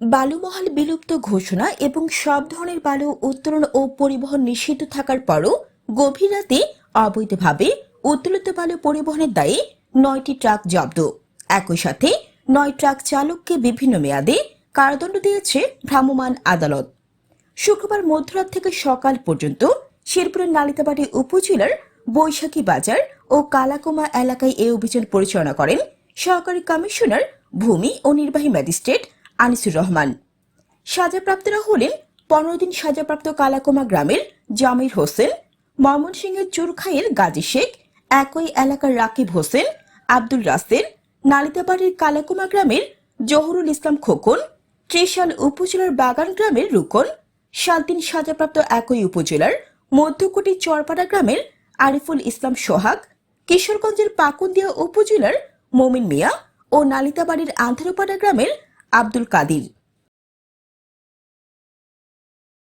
বালুমহল বিলুপ্ত ঘোষণা এবং সব ধরনের বালু উত্তোলন ও পরিবহন নিষিদ্ধ থাকার পরও গভীর রাতে অবৈধভাবে উত্তোলিত বালু পরিবহনের দায়ে নয়টি ট্রাক জব্দ। একই সাথে নয় ট্রাক চালককে বিভিন্ন মেয়াদে কারাদণ্ড দিয়েছে ভ্রাম্যমাণ আদালত। শুক্রবার মধ্যরাত থেকে সকাল পর্যন্ত শেরপুরের নালিতাবাড়ি উপজেলার বৈশাখী বাজার ও কালাকুমা এলাকায় এই অভিযান পরিচালনা করেন সহকারী কমিশনার, ভূমি ও নির্বাহী ম্যাজিস্ট্রেট আনিসুর রহমান। সাজাপ্রাপ্তরা হলেন পনেরো দিন সাজাপ্রাপ্ত কালাকুমা গ্রামের জামির হোসেন ময়মনসিংহের চুরখাইয়ের গাজী শেখ, একই এলাকার রাকিব হোসেন, আব্দুল রাসেল, নালিতাবাড়ির কালাকুমা গ্রামের জহুরুল ইসলাম খোকন, ত্রিশাল উপজেলার বাগান গ্রামের রুকন সাতদিন সাজাপ্রাপ্ত একই উপজেলার মধ্যকুটি চরপাড়া গ্রামের আরিফুল ইসলাম সোহাগ, কিশোরগঞ্জের পাকুন্দিয়া উপজেলার মমিন মিয়া ও নালিতাবাড়ির আন্ধারপাড়া গ্রামের আব্দুল কাদির